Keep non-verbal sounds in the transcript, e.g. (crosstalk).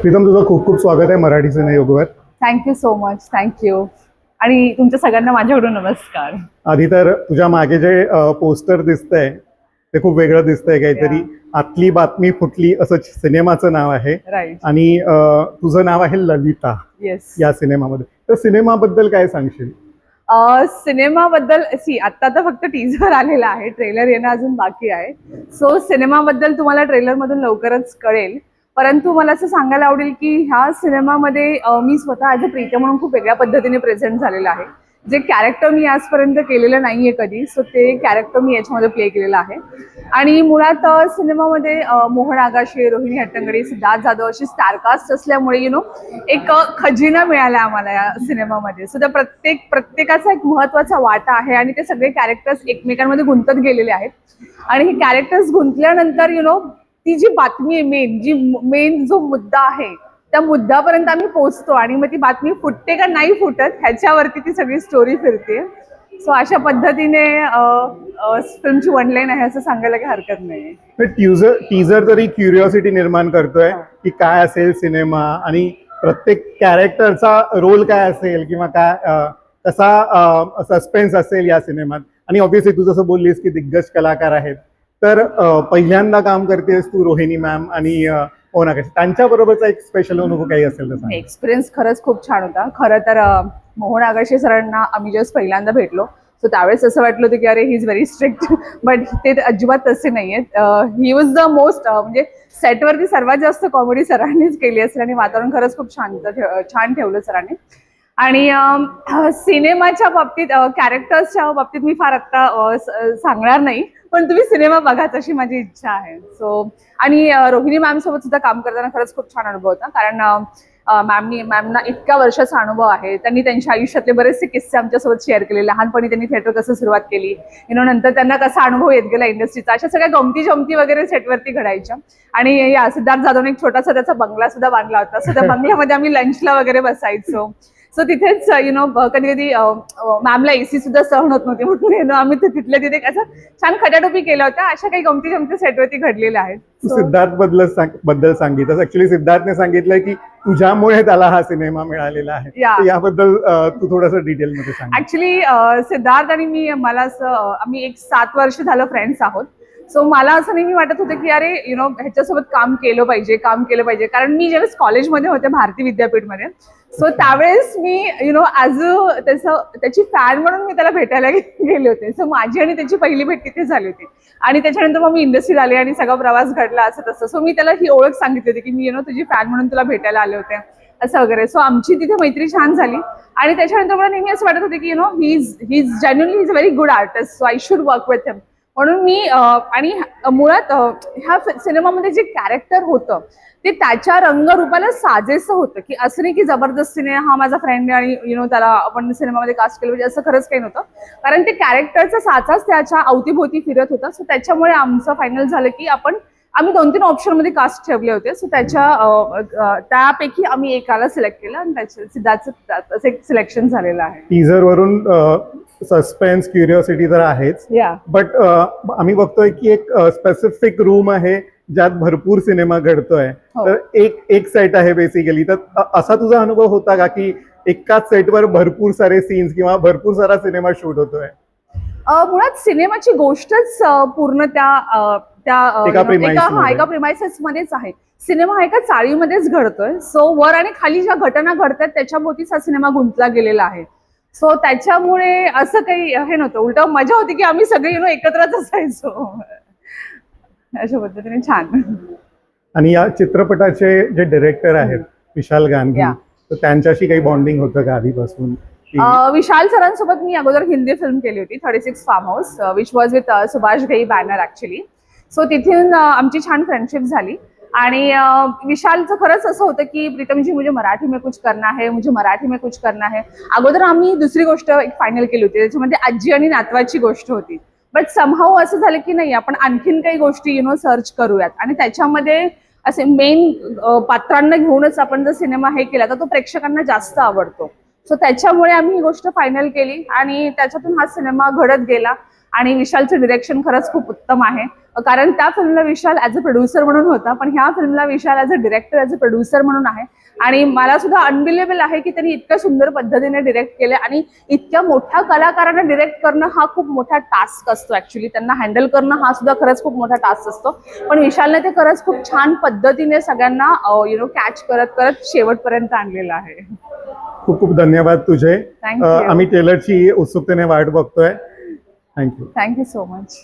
प्रीतम तुझं खूप खूप स्वागत आहे Marathi सिनेयोगवर thank you so much thank you आणि तुमच्या सगळ्यांना माझ्याकडून नमस्कार. आधी तर तुझ्या मागे जे पोस्टर दिसतंय ते खूप वेगळं दिसतंय काहीतरी. आतली बातमी फुटली असं सिनेमाचं नाव आहे. आणि तुझं नाव आहे ललिता. येस या सिनेमामध्ये. तर सिनेमाबद्दल काय सांगशील? सिनेमाबद्दल सी आत्ता तर फक्त टीझर आलेला आहे. ट्रेलर येणं अजून बाकी आहे. सो सिनेमाबद्दल तुम्हाला ट्रेलर मधून लवकरच कळेल. परंतु मला असं सांगायला आवडेल की ह्या सिनेमामध्ये मी स्वतः ॲज अ प्रीत्या म्हणून खूप वेगळ्या पद्धतीने प्रेझेंट झालेलं आहे. जे कॅरेक्टर मी आजपर्यंत केलेलं नाहीये कधी सो ते कॅरेक्टर मी याच्यामध्ये प्ले केलेलं आहे. आणि मुळात सिनेमामध्ये मोहन आगाशे रोहिणी हट्टंगडे सिद्धार्थ जाधव अशी स्टारकास्ट असल्यामुळे यु नो एक खजिना मिळाला आम्हाला या सिनेमामध्ये. सो त्या प्रत्येक प्रत्येकाचा एक महत्त्वाचा वाटा आहे आणि ते सगळे कॅरेक्टर्स एकमेकांमध्ये गुंतत गेलेले आहेत. आणि हे कॅरेक्टर्स गुंतल्यानंतर यु नो ती जी बातमी आहे मेन जी मेन जो मुद्दा आहे त्या मुद्द्यापर्यंत आम्ही पोहोचतो आणि मग ती बातमी फुटते का नाही फुटत ह्याच्यावरती ती सगळी स्टोरी फिरते. सो अशा पद्धतीने फिल्मची वनलाईन आहे असं सांगायला काही हरकत नाही टीजर टीजर तरी क्युरिओसिटी निर्माण करतोय की काय असेल सिनेमा आणि प्रत्येक कॅरेक्टरचा रोल काय असेल किंवा काय कसा सस्पेन्स असेल या सिनेमात आणि ऑब्व्हियसली तू जसं बोललीस की दिग्गज कलाकार आहेत तर पहिल्यांदा काम करतेस तू रोहिणी मॅम आणि ओना कशी त्यांच्याबरोबरचा एक स्पेशल अनुभव काही असेल तर एक्सपिरियन्स खरंच खूप छान होता. खरं तर मोहन आगाशे सरांना आम्ही जस्ट पहिल्यांदा भेटलो. सो त्यावेळेस असं वाटलं होतं की अरे he is very strict but ते अजिबात तसे नाही आहेत ही वॉज द मोस्ट म्हणजे सेटवरती सर्वात जास्त कॉमेडी सरांनीच केली असेल आणि वातावरण खरंच खूप शांत छान ठेवलं सरांनी. आणि सिनेमाच्या बाबतीत कॅरेक्टर्सच्या बाबतीत मी फार आत्ता सांगणार नाही. पण तुम्ही सिनेमा बघाच अशी माझी इच्छा आहे. सो आणि रोहिणी मॅम सोबत सुद्धा काम करताना खरंच खूप छान अनुभव होता. कारण मॅमनी मॅमना इतक्या वर्षाचा अनुभव आहे. त्यांनी त्यांच्या आयुष्यातले बरेचसे किस्से आमच्यासोबत शेअर केले लहानपणी त्यांनी थिएटर कसं सुरुवात केली. नो नंतर त्यांना कसा अनुभव येत गेला इंडस्ट्रीचा अशा सगळ्या गमती जमती वगैरे सेटवरती घडायच्या. आणि या सिद्धार्थ जाधवने एक छोटासा त्याचा बंगला सुद्धा बांधला होता. सो त्या (laughs) बंगल्यामध्ये आम्ही लंचला वगैरे बसायचो. सो तिथेच यु नो कधी कधी मॅमला एसी सुद्धा सहन होत नव्हती म्हणून you know, आम्ही ते तिथल्या तिथे असं छान खटाटोपी केल्या होत्या. अशा काही गमती जमती सेटवरती घडलेल्या आहेत. सिद्धार्थबद्दल बद्दल सांगितलं ऍक्च्युली सिद्धार्थने सांगितलंय की तुझ्यामुळे त्याला हा सिनेमा मिळालेला आहे. याबद्दल अ, तू थोडस डिटेलमध्ये सांग. ऍक्च्युली सिद्धार्थ आणि मी मला असं अं, आम्ही एक सात वर्ष झालं फ्रेंड्स आहोत. सो मला असं नेहमी वाटत होतं की अरे यु नो ह्याच्यासोबत काम केलं पाहिजे काम केलं पाहिजे. कारण मी ज्यावेळेस कॉलेजमध्ये होते भारती विद्यापीठमध्ये सो त्यावेळेस मी यु नो ॲज अ त्याचं त्याची फॅन म्हणून मी त्याला भेटायला (laughs) गेले होते. सो माझी आणि त्याची पहिली भेट तिथे झाली होती. आणि त्याच्यानंतर मग मी इंडस्ट्रीत आले आणि सगळा प्रवास घडला असं तसं. सो मी त्याला ही ओळख सांगितली होती की मी यु नो तुझी फॅन म्हणून तुला भेटायला आले होते असं वगैरे. सो आमची तिथे मैत्री छान झाली. आणि त्याच्यानंतर मला नेहमी असं वाटत होते की you know he is he is genuinely is a very good artist so I should work with him म्हणून मी आणि मुळात ह्या सिनेमामध्ये जे कॅरेक्टर होतं ते त्याच्या रंगरूपाला साजेसं होतं. की असं नाही की जबरदस्तीने हा माझा फ्रेंड आहे आणि यु नो त्याला आपण सिनेमामध्ये कास्ट केलं पाहिजे असं खरंच काही नव्हतं. कारण ते कॅरेक्टरचा साचाच त्याच्या अवतीभोवती फिरत होता. सो त्याच्यामुळे आमचं फायनल झालं की आपण आम्ही दोन तीन ऑप्शनमध्ये कास्ट ठेवले होते. सो त्याच्या त्यापैकी आम्ही एकाला सिलेक्ट केलं आणि त्याच्या सिद्धार्थचं त्याचं एक सिलेक्शन झालेलं आहे. टीजर वरून सस्पेन्स क्युरिओसिटी तर आहेच. या बट आम्ही बघतोय की एक स्पेसिफिक रूम आहे ज्यात भरपूर सिनेमा घडतोय. हो. तर एक एक सेट आहे बेसिकली तर असा तुझा अनुभव होता का की एकाच सेटवर भरपूर सारे सीन्स किंवा भरपूर सारा सिनेमा शूट होतोय? अ, मुळात सिनेमाची गोष्टच पूर्ण त्या त्या एका हा प्रिमायसेस मध्येच आहे. सिनेमा हा एका चाळीमध्येच घडतोय. सो वर आणि खाली ज्या घटना घडतात त्याच्याभोवतीच हा सिनेमा गुंतला गेलेला आहे. सो त्याच्यामुळे असं काही हे नव्हतं. उलट मजा होती की आम्ही सगळे यु नो एकत्रच असायचो. अशा पद्धतीने छान. आणि या चित्रपटाचे जे डिरेक्टर आहेत विशाल गांधी Yeah. तर त्यांच्याशी काही बॉन्डिंग होतं का आधीपासून? की- अ, विशाल सरांसोबत मी अगोदर हिंदी फिल्म केली होती thirty six farm house which was with Subhash Ghai banner actually so तिथून अ, आमची छान फ्रेंडशिप झाली. आणि विशालचं खरंच असं होतं की प्रीतम जी मुझे मराठी में कुछ करना है मुझे मराठी में कुछ करना है. अगोदर आम्ही दुसरी गोष्ट एक फायनल केली होती त्याच्यामध्ये आजी आणि नातवाची गोष्ट होती. बट समहाव असं झालं की नाही आपण आणखीन काही गोष्टी यु नो सर्च करूयात. आणि त्याच्यामध्ये असे मेन पात्रांना घेऊनच आपण जर सिनेमा हे केला तर तो प्रेक्षकांना जास्त आवडतो. सो त्याच्यामुळे आम्ही ही गोष्ट फायनल केली आणि त्याच्यातून हा सिनेमा घडत गेला. आणि विशालचं डिरेक्शन खरंच खूप उत्तम आहे. कारण त्या फिल्मला विशाल ऍज अ प्रोड्युसर म्हणून होता पण ह्या फिल्मला Vishal as a director as a producer म्हणून आहे. आणि मला सुद्धा अनबिलेबल आहे की त्यांनी इतक्या सुंदर पद्धतीने डिरेक्ट केले आणि इतक्या मोठ्या कलाकारांना डिरेक्ट करणं हा खूप मोठा टास्क असतो ऍक्च्युली त्यांना हँडल करणं हा सुद्धा खरंच खूप मोठा टास्क असतो. पण विशालने ते खरंच खूप छान पद्धतीने सगळ्यांना यु नो कॅच करत करत शेवटपर्यंत आणलेलं आहे. खूप खूप धन्यवाद तुझे. आम्ही टेलरची उत्सुकतेने वाट बघतोय. Thank you thank you so much